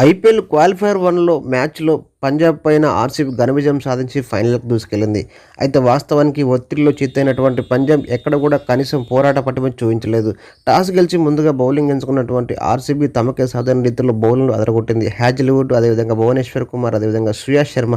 IPL qualifier వన్లో మ్యాచ్లో పంజాబ్ పైన ఆర్సీబీ ఘన విజయం సాధించి ఫైనల్కు దూసుకెళ్ళింది అయితే వాస్తవానికి ఒత్తిడిలో చిత్తైనటువంటి పంజాబ్ ఎక్కడ కూడా కనీసం పోరాట పట్టుమ చూపించలేదు. టాస్ గెలిచి ముందుగా బౌలింగ్ ఎంచుకున్నటువంటి ఆర్సీబీ తమకే సాధారణ రీతిలో బౌలింగ్ అదరగొట్టింది. హ్యాజిల్వుడ్ అదేవిధంగా భువనేశ్వర్ కుమార్ అదేవిధంగా సుయాష్ శర్మ.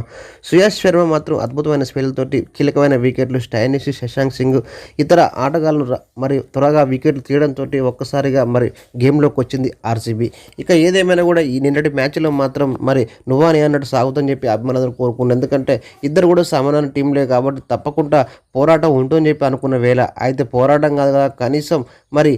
సుయాష్ శర్మ మాత్రం అద్భుతమైన స్పెల్తోటి కీలకమైన వికెట్లు స్టైనిష్ శశాంక్ సింగ్ ఇతర ఆటగాళ్ళను మరి త్వరగా వికెట్లు తీయడంతో ఒక్కసారిగా మరి గేమ్లోకి వచ్చింది ఆర్సీబీ. ఇక ఏదేమైనా కూడా ఈ నిన్నటి మ్యాచ్లో మాత్రం మరి నువ్వాని అన్నట్టు సాగు అవుతుందని చెప్పి అభిమానులు కోరుకున్నారు ఎందుకంటే ఇద్దరు కూడా సమానమైన టీంలే కాబట్టి తప్పకుండా పోరాటం ఉంటుందని చెప్పి అనుకున్న వేళ అయితే పోరాటం కాదు కదా కనీసం మరి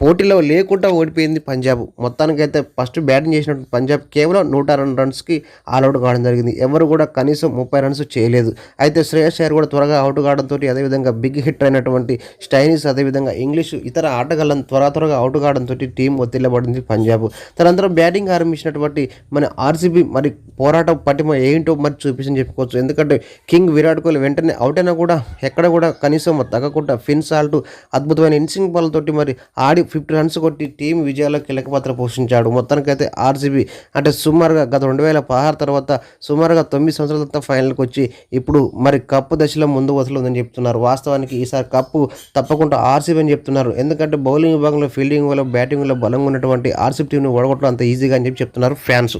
పోటీలో లేకుండా ఓడిపోయింది పంజాబ్. మొత్తానికైతే ఫస్ట్ బ్యాటింగ్ చేసినటువంటి పంజాబ్ కేవలం నూట రెండు రన్స్కి ఆల్అవుట్ కావడం జరిగింది. ఎవరు కూడా కనీసం ముప్పై రన్స్ చేయలేదు. అయితే శ్రేయస్ అయ్యర్ కూడా త్వరగా అవుట్ కావడంతో అదేవిధంగా బిగ్ హిట్ అయినటువంటి స్టైనిస్ అదేవిధంగా ఇంగ్లీష్ ఇతర ఆటగాళ్ళను త్వర త్వరగా అవుట్ కావడంతో టీం ఒత్తిళ్ళబడింది పంజాబ్. తనంతరం బ్యాటింగ్ ఆరంభించినటువంటి మన ఆర్సీబీ మరి పోరాటం పటిమ ఏంటో మరి చూపించని చెప్పుకోవచ్చు. ఎందుకంటే కింగ్ విరాట్ కోహ్లీ వెంటనే అవుట్ అయినా కూడా ఎక్కడ కూడా కనీసం తగ్గకుండా ఫిన్ సాల్ట్ అద్భుతమైన ఇన్సింగ్ బాల్ తోటి మరి ఆడి ఫిఫ్టీ రన్స్ కొట్టి టీం విజయాల్లో కీలక పాత్ర పోషించాడు. మొత్తానికైతే ఆర్సీబీ అంటే సుమారుగా గత రెండు వేల పదహారు తర్వాత సుమారుగా తొమ్మిది సంవత్సరాల తర్వాత ఫైనల్కి వచ్చి ఇప్పుడు మరి కప్పు దశలో ముందు వసలుందని చెప్తున్నారు. వాస్తవానికి ఈసారి కప్పు తప్పకుండా ఆర్సీబీ అని చెప్తున్నారు. ఎందుకంటే బౌలింగ్ విభాగంలో ఫీల్డింగ్ వల్ల బ్యాటింగ్లో బలంగా ఉన్నటువంటి ఆర్సీబీ టీంని ఓడగొట్టడం అంత ఈజీగా అని చెప్పి చెప్తున్నారు ఫ్యాన్స్.